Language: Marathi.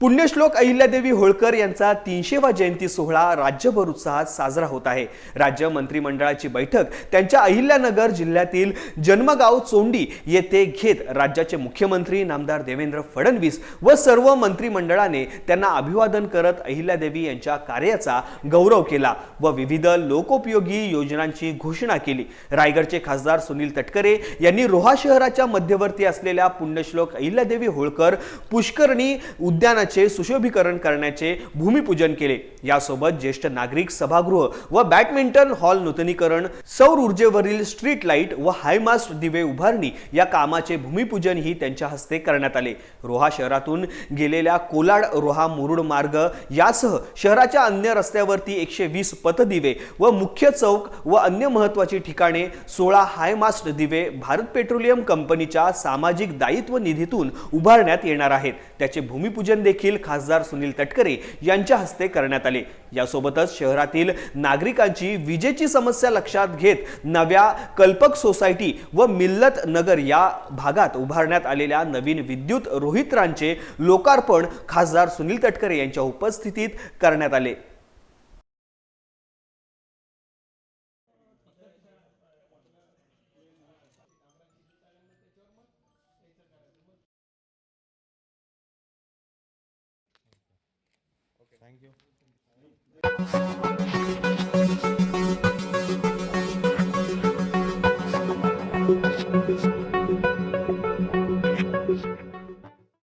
पुण्यश्लोक अहिल्यादेवी होळकर यांचा तीनशेवा जयंती सोहळा राज्यभर उत्साहात साजरा होत आहे. राज्य मंत्रिमंडळाची बैठक त्यांच्या अहिल्यानगर जिल्ह्यातील जन्मगाव चोंडी येथे घेत राज्याचे मुख्यमंत्री नामदार देवेंद्र फडणवीस व सर्व मंत्रिमंडळाने त्यांना अभिवादन करत अहिल्यादेवी यांच्या कार्याचा गौरव केला व विविध लोकोपयोगी योजनांची घोषणा केली. रायगडचे खासदार सुनील तटकरे यांनी रोहा शहराच्या मध्यवर्ती असलेल्या पुण्यश्लोक अहिल्यादेवी होळकर पुष्करणी उद्यानाचे सुशोभीकरण करण्याचे भूमिपूजन केले. यासोबत ज्येष्ठ नागरिक सभागृह व बॅडमिंटन हॉल नूतनीकरण सौर ऊर्जेवरील स्ट्रीट लाइट व हायमास्ट दिवे उभारणी या कामाचे भूमिपूजन ही त्यांच्या हस्ते करण्यात आले. रोहा शहरातून गेलेल्या कोलाड रोहा मुरुड मार्ग यासह शहराच्या अन्य रस्त्यावरती एकशे वीस पथदिवे व मुख्य चौक व अन्य महत्वाची ठिकाणे सोळा हायमास्ट दिवे भारत पेट्रोलियम कंपनीच्या सामाजिक दायित्व निधीतून उभारण्यात येणार आहेत. त्याचे भूमिपूजन देखील खासदार सुनील तटकरे यांच्या हस्ते करण्यात आले. यासोबतच शहरातील नागरिकांची विजेची समस्या लक्षात घेत नव्या कल्पक सोसायटी व मिल्लत नगर या भागात उभारण्यात आलेल्या नवीन विद्युत रोहित्रांचे लोकार्पण खासदार सुनील तटकरे यांच्या उपस्थितीत करण्यात आले. Thank you